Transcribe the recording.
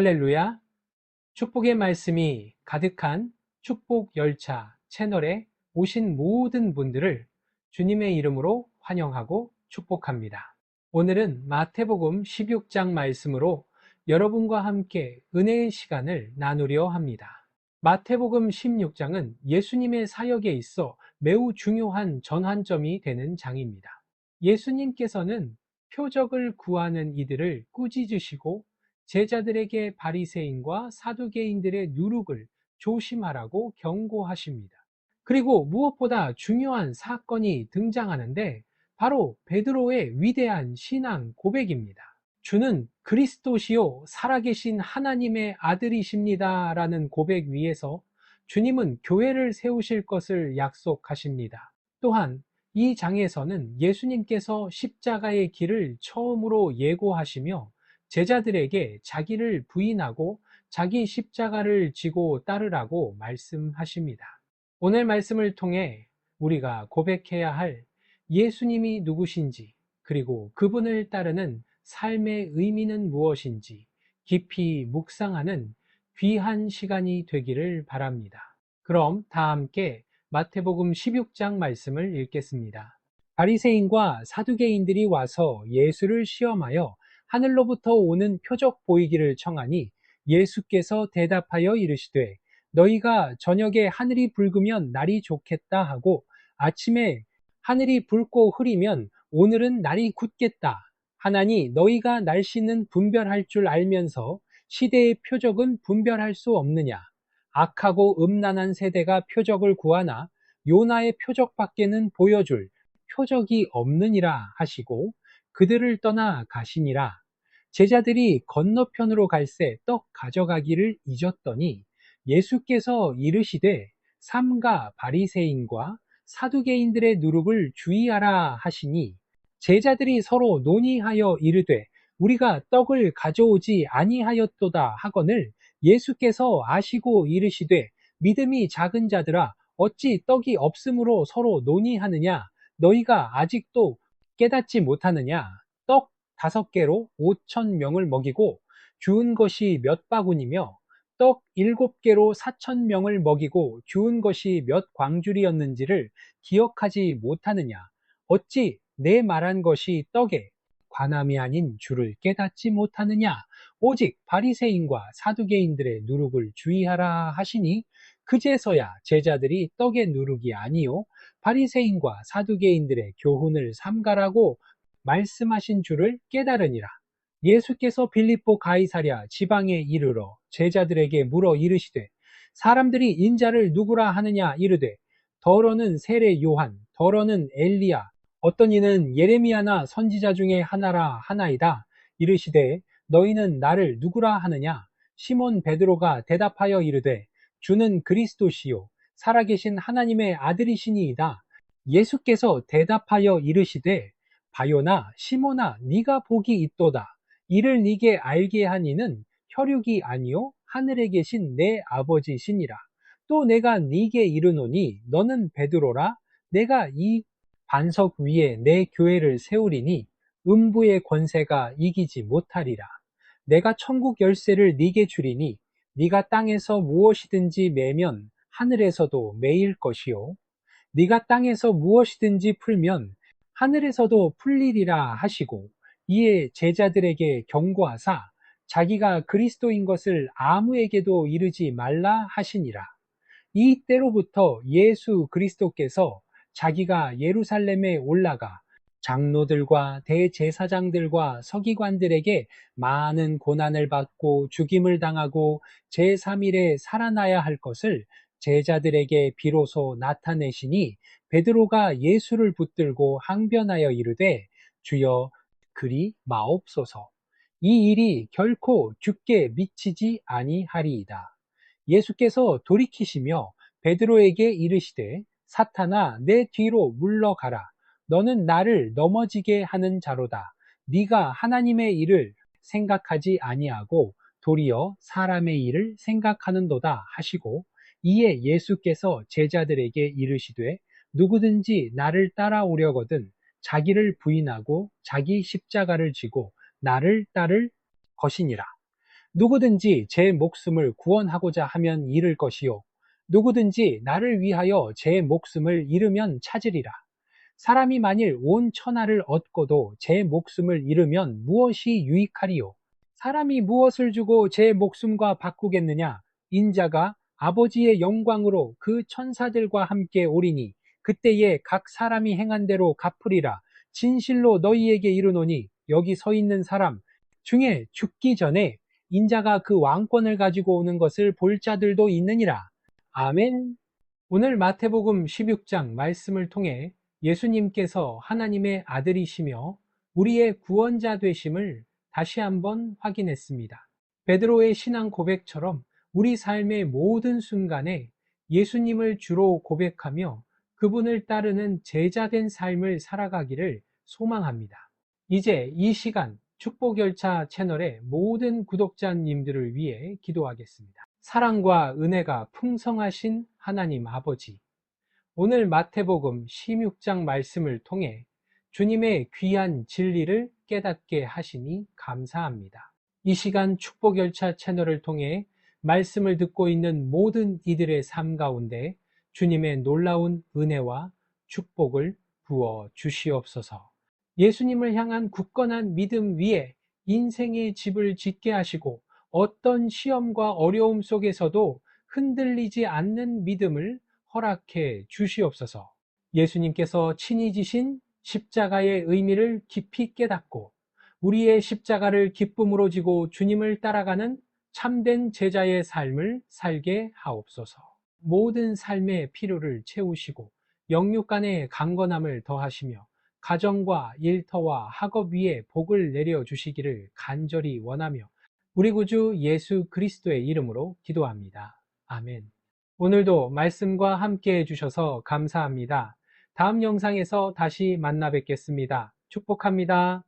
할렐루야! 축복의 말씀이 가득한 축복 열차 채널에 오신 모든 분들을 주님의 이름으로 환영하고 축복합니다. 오늘은 마태복음 16장 말씀으로 여러분과 함께 은혜의 시간을 나누려 합니다. 마태복음 16장은 예수님의 사역에 있어 매우 중요한 전환점이 되는 장입니다. 예수님께서는 표적을 구하는 이들을 꾸짖으시고 제자들에게 바리새인과 사두개인들의 누룩을 조심하라고 경고하십니다. 그리고 무엇보다 중요한 사건이 등장하는데 바로 베드로의 위대한 신앙 고백입니다. 주는 그리스도시요 살아계신 하나님의 아들이십니다. 라는 고백 위에서 주님은 교회를 세우실 것을 약속하십니다. 또한 이 장에서는 예수님께서 십자가의 길을 처음으로 예고하시며 제자들에게 자기를 부인하고 자기 십자가를 지고 따르라고 말씀하십니다. 오늘 말씀을 통해 우리가 고백해야 할 예수님이 누구신지 그리고 그분을 따르는 삶의 의미는 무엇인지 깊이 묵상하는 귀한 시간이 되기를 바랍니다. 그럼 다 함께 마태복음 16장 말씀을 읽겠습니다. 바리새인과 사두개인들이 와서 예수를 시험하여 하늘로부터 오는 표적 보이기를 청하니 예수께서 대답하여 이르시되 너희가 저녁에 하늘이 붉으면 날이 좋겠다 하고 아침에 하늘이 붉고 흐리면 오늘은 날이 굳겠다. 하나니 너희가 날씨는 분별할 줄 알면서 시대의 표적은 분별할 수 없느냐? 악하고 음란한 세대가 표적을 구하나 요나의 표적밖에는 보여줄 표적이 없느니라 하시고 그들을 떠나 가시니라 제자들이 건너편으로 갈새 떡 가져가기를 잊었더니 예수께서 이르시되 삼가 바리새인과 사두개인들의 누룩을 주의하라 하시니 제자들이 서로 논의하여 이르되 우리가 떡을 가져오지 아니하였도다 하거늘 예수께서 아시고 이르시되 믿음이 작은 자들아 어찌 떡이 없으므로 서로 논의하느냐? 너희가 아직도 깨닫지 못하느냐? 떡 다섯 개로 오천 명을 먹이고 주운 것이 몇 바구니며 떡 일곱 개로 사천 명을 먹이고 주운 것이 몇 광줄이었는지를 기억하지 못하느냐. 어찌 내 말한 것이 떡에 관함이 아닌 줄을 깨닫지 못하느냐. 오직 바리새인과 사두개인들의 누룩을 주의하라 하시니 그제서야 제자들이 떡의 누룩이 아니요 바리새인과 사두개인들의 교훈을 삼가라고 말씀하신 줄을 깨달으니라. 예수께서 빌립보 가이사랴 지방에 이르러 제자들에게 물어 이르시되 사람들이 인자를 누구라 하느냐 이르되 더러는 세례 요한 더러는 엘리야 어떤 이는 예레미야나 선지자 중에 하나라 하나이다. 이르시되 너희는 나를 누구라 하느냐? 시몬 베드로가 대답하여 이르되 주는 그리스도시요 살아계신 하나님의 아들이시니이다. 예수께서 대답하여 이르시되 바요나 시모나 네가 복이 있도다. 이를 네게 알게 하니는 혈육이 아니요 하늘에 계신 내 아버지시니라. 또 내가 네게 이르노니 너는 베드로라. 내가 이 반석 위에 내 교회를 세우리니 음부의 권세가 이기지 못하리라. 내가 천국 열쇠를 네게 주리니 네가 땅에서 무엇이든지 매면 하늘에서도 매일 것이요. 네가 땅에서 무엇이든지 풀면 하늘에서도 풀리리라 하시고 이에 제자들에게 경고하사 자기가 그리스도인 것을 아무에게도 이르지 말라 하시니라. 이 때로부터 예수 그리스도께서 자기가 예루살렘에 올라가 장로들과 대제사장들과 서기관들에게 많은 고난을 받고 죽임을 당하고 제3일에 살아나야 할 것을 제자들에게 비로소 나타내시니 베드로가 예수를 붙들고 항변하여 이르되 주여 그리 마옵소서. 이 일이 결코 죽게 미치지 아니하리이다. 예수께서 돌이키시며 베드로에게 이르시되 사탄아 내 뒤로 물러가라. 너는 나를 넘어지게 하는 자로다. 네가 하나님의 일을 생각하지 아니하고 도리어 사람의 일을 생각하는도다 하시고 이에 예수께서 제자들에게 이르시되 누구든지 나를 따라오려거든 자기를 부인하고 자기 십자가를 지고 나를 따를 것이니라. 누구든지 제 목숨을 구원하고자 하면 잃을 것이요. 누구든지 나를 위하여 제 목숨을 잃으면 찾으리라. 사람이 만일 온 천하를 얻고도 제 목숨을 잃으면 무엇이 유익하리요? 사람이 무엇을 주고 제 목숨과 바꾸겠느냐? 인자가 아버지의 영광으로 그 천사들과 함께 오리니 그때에 각 사람이 행한 대로 갚으리라. 진실로 너희에게 이르노니 여기 서 있는 사람 중에 죽기 전에 인자가 그 왕권을 가지고 오는 것을 볼 자들도 있느니라. 아멘. 오늘 마태복음 16장 말씀을 통해 예수님께서 하나님의 아들이시며 우리의 구원자 되심을 다시 한번 확인했습니다. 베드로의 신앙 고백처럼 우리 삶의 모든 순간에 예수님을 주로 고백하며 그분을 따르는 제자된 삶을 살아가기를 소망합니다. 이제 이 시간 축복열차 채널의 모든 구독자님들을 위해 기도하겠습니다. 사랑과 은혜가 풍성하신 하나님 아버지, 오늘 마태복음 16장 말씀을 통해 주님의 귀한 진리를 깨닫게 하시니 감사합니다. 이 시간 축복열차 채널을 통해 말씀을 듣고 있는 모든 이들의 삶 가운데 주님의 놀라운 은혜와 축복을 부어 주시옵소서. 예수님을 향한 굳건한 믿음 위에 인생의 집을 짓게 하시고 어떤 시험과 어려움 속에서도 흔들리지 않는 믿음을 허락해 주시옵소서. 예수님께서 친히 지신 십자가의 의미를 깊이 깨닫고 우리의 십자가를 기쁨으로 지고 주님을 따라가는 참된 제자의 삶을 살게 하옵소서. 모든 삶의 필요를 채우시고 영육 간의 강건함을 더하시며 가정과 일터와 학업 위에 복을 내려 주시기를 간절히 원하며 우리 구주 예수 그리스도의 이름으로 기도합니다. 아멘. 오늘도 말씀과 함께 해주셔서 감사합니다. 다음 영상에서 다시 만나 뵙겠습니다. 축복합니다.